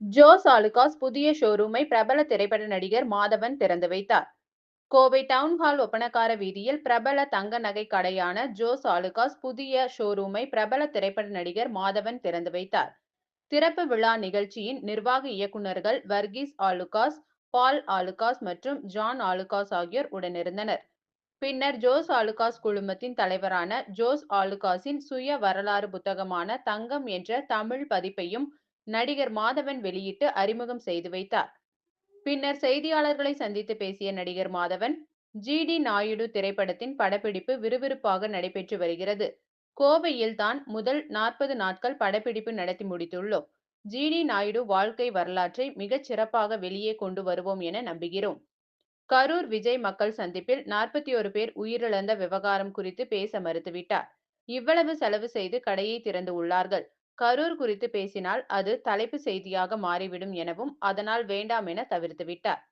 Jose Alukkas புதிய ஷோரூமை பிரபல திரைப்பட நடிகர் மாதவன் திறந்து வைத்தார். கோவை டவுன்ஹால் ஒப்பனக்கார வீதியில் பிரபல தங்க நகை கடையான ஜோஸ் ஆலுகாஸ் புதிய ஷோரூமை பிரபல திரைப்பட நடிகர் மாதவன் திறந்து வைத்தார். திறப்பு விழா நிகழ்ச்சியின் நிர்வாக இயக்குநர்கள் வர்கீஸ் ஆலுகாஸ் பால் ஆலுகாஸ் மற்றும் ஜான் ஆலுகாஸ் ஆகியோர் உடனிருந்தனர். பின்னர் ஜோஸ் ஆலுகாஸ் குழுமத்தின் தலைவரான ஜோஸ் ஆலுகாஸின் சுய வரலாறு புத்தகமான தங்கம் என்ற தமிழ் பதிப்பையும் நடிகர் மாதவன் வெளியிட்டு அறிமுகம் செய்து வைத்தார். பின்னர் செய்தியாளர்களை சந்தித்து பேசிய நடிகர் மாதவன் ஜி டி நாயுடு திரைப்படத்தின் படப்பிடிப்பு விறுவிறுப்பாக நடைபெற்று வருகிறது. கோவையில் தான் முதல் நாற்பது நாட்கள் படப்பிடிப்பு நடத்தி முடித்துள்ளோம். ஜி டி நாயுடு வாழ்க்கை வரலாற்றை மிகச் சிறப்பாக வெளியே கொண்டு வருவோம் என நம்புகிறோம். கரூர் விஜய் மக்கள் சந்திப்பில் நாற்பத்தி ஒரு பேர் உயிரிழந்த விவகாரம் குறித்து பேச மறுத்துவிட்டார். இவ்வளவு செலவு செய்து கடையை திறந்து உள்ளார்கள். கரூர் குறித்து பேசினால் அது தலைப்பு செய்தியாக மாறிவிடும் எனவும் அதனால் வேண்டாம் என தவிர்த்துவிட்டார்